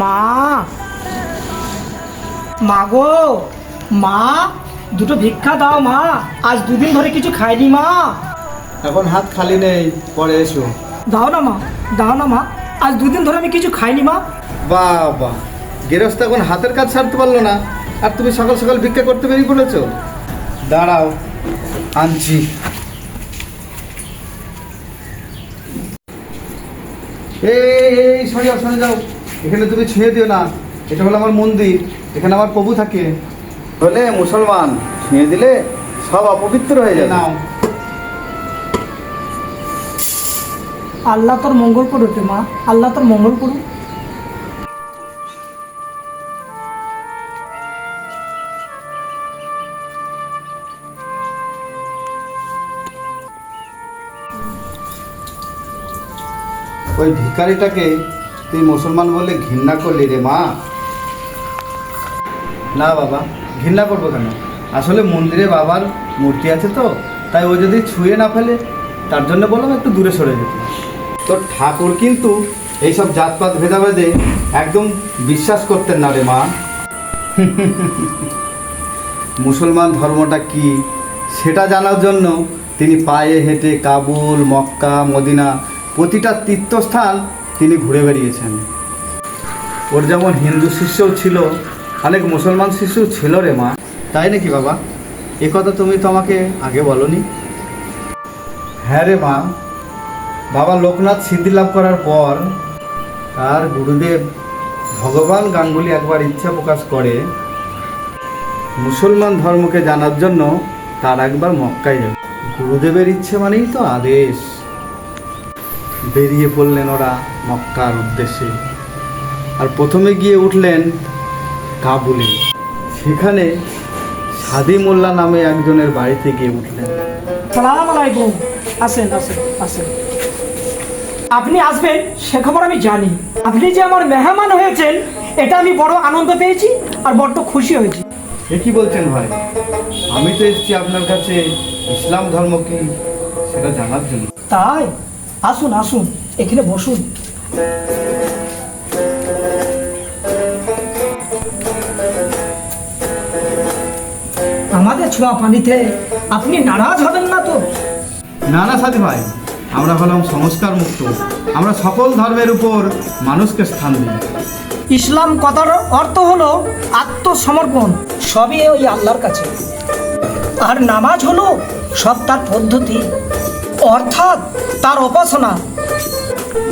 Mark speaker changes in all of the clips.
Speaker 1: মা। মা গো মা দুটো ভিক্ষা দাও মা। আজ দুদিন ধরে কিছু খাইনি মা।
Speaker 2: এখন হাত খালি নেই পরে এসো।
Speaker 1: দাও না মা দাও না মা। আজ দুদিন ধরে আমি কিছু খাইনি মা।
Speaker 2: বাবা গেরস্ত এখন হাতের কাজ ছাড়তে পারল না। আর তুমি সকাল সকাল ভিক্ষা করতে বেরিয়ে পড়েছো? দাঁড়াও আনছি। এই সরে যাও সরে যাও। এখানে তুমি ছুঁয়ে দিও না। এটা হলো আমার মন্দির এখানে আমার প্রভু থাকে। বলে মুসলমান ছুঁয়ে দিলে সব অপবিত্র হয়ে যায় নাও।
Speaker 1: আল্লাহ তোর মঙ্গল করুক রে মা আল্লাহ তোর মঙ্গল করুক।
Speaker 2: ওই ভিখারিটাকে তুই মুসলমান বলে ঘৃণা করলি রে মা। না বাবা ঘৃণা করব কেন? আসলে মন্দিরে বাবার মূর্তি আছে তো তাই ও যদি ছুঁয়ে না ফেলে তার জন্য বললাম একটু দূরে সরে যেতে। তোর ঠাকুর কিন্তু এইসব জাতপাত ভেদাভেদে একদম বিশ্বাস করতেন না রে মা। মুসলমান ধর্মটা কি সেটা জানার জন্য তিনি পায়ে হেঁটে কাবুল মক্কা মদিনা প্রতিটা তীর্থস্থান তিনি ঘুরে বেরিয়েছেন ওর যেমন হিন্দু শিষ্যও ছিল, অনেক মুসলমান শিষ্যও ছিল রে মা। তাই নাকি বাবা? এ কথা তুমি তো আমাকে আগে বলনি। হ্যাঁ রে মা। বাবা লোকনাথ সিদ্ধি লাভ করার পর তার গুরুদেব ভগবান গাঙ্গুলি একবার ইচ্ছা প্রকাশ করে মুসলমান ধর্মকে জানার জন্য তার একবার মক্কায় যাবে গুরুদেবের ইচ্ছে মানেই তো আদেশ। বেরিয়ে পড়লেন ওরা মক্কার উদ্দেশ্যে। আর প্রথমে গিয়ে উঠলেন কাবুলে। সেখানে সাদি মোল্লা নামে একজনের বাড়িতে গিয়ে উঠলেন।
Speaker 1: সালাম আলাইকুম। আসেন আসেন আসেন। আপনি আসবেন সে খবর আমি জানি। আপনি যে আমার মেহমান হয়েছেন এটা আমি বড় আনন্দ পেয়েছি আর বড্ড খুশি হয়েছি।
Speaker 2: এ কি বলছেন ভাই? আমি তো এসেছি আপনার কাছে ইসলাম ধর্ম কি সেটা জানার জন্য।
Speaker 1: তাই? আসুন আসুন এখানে বসুন। আমাদের ছোঁয়া পানিতে আপনি নারাজ হবেন না তো?
Speaker 2: না না সাথী ভাই আমরা হলাম সংস্কার মুক্ত আমরা সকল ধর্মের উপর মানুষকে স্থান দিই।
Speaker 1: ইসলাম কথার অর্থ হলো আত্মসমর্পণ সবই ওই আল্লাহর কাছে। আর নামাজ হলো সব তার পদ্ধতি। অর্থাৎ তার উপাসনা।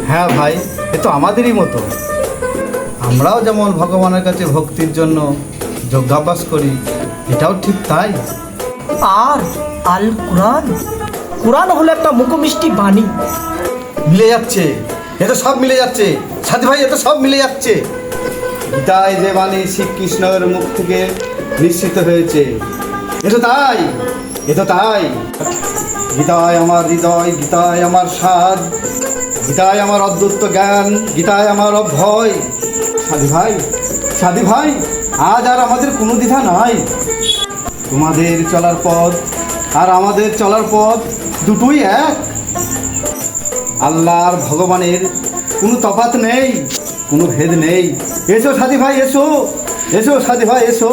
Speaker 2: হ্যাঁ ভাই এ তো আমাদেরই মতো। আমরাও যেমন ভগবানের কাছে ভক্তির জন্য যোগাভ্যাস করি এটাও ঠিক তাই।
Speaker 1: আর আল কোরআন কোরআন হলো একটা মুখমিষ্টি বাণী।
Speaker 2: মিলে যাচ্ছে এ তো সব মিলে যাচ্ছে। সাথী ভাই এ তো সব মিলে যাচ্ছে। গীতায় যে বাণী শ্রীকৃষ্ণের মুখ থেকে নিশ্চিত হয়েছে এ তো তাই। এ তো তাই। গীতায় আমার হৃদয়, গীতায় আমার স্বাদ, গীতায় আমার অদ্ভুত জ্ঞান, গীতায় আমার অভয়। সাধী ভাই সাধী ভাই, আজ আর আমাদের কোনো দ্বিধা নাই। তোমাদের চলার পথ আর আমাদের চলার পথ দুটোই এক। আল্লাহর ভগবানের কোনো তফাত নেই, কোনো ভেদ নেই। এসো সাথী ভাই, এসো এসো সাথী ভাই, এসো।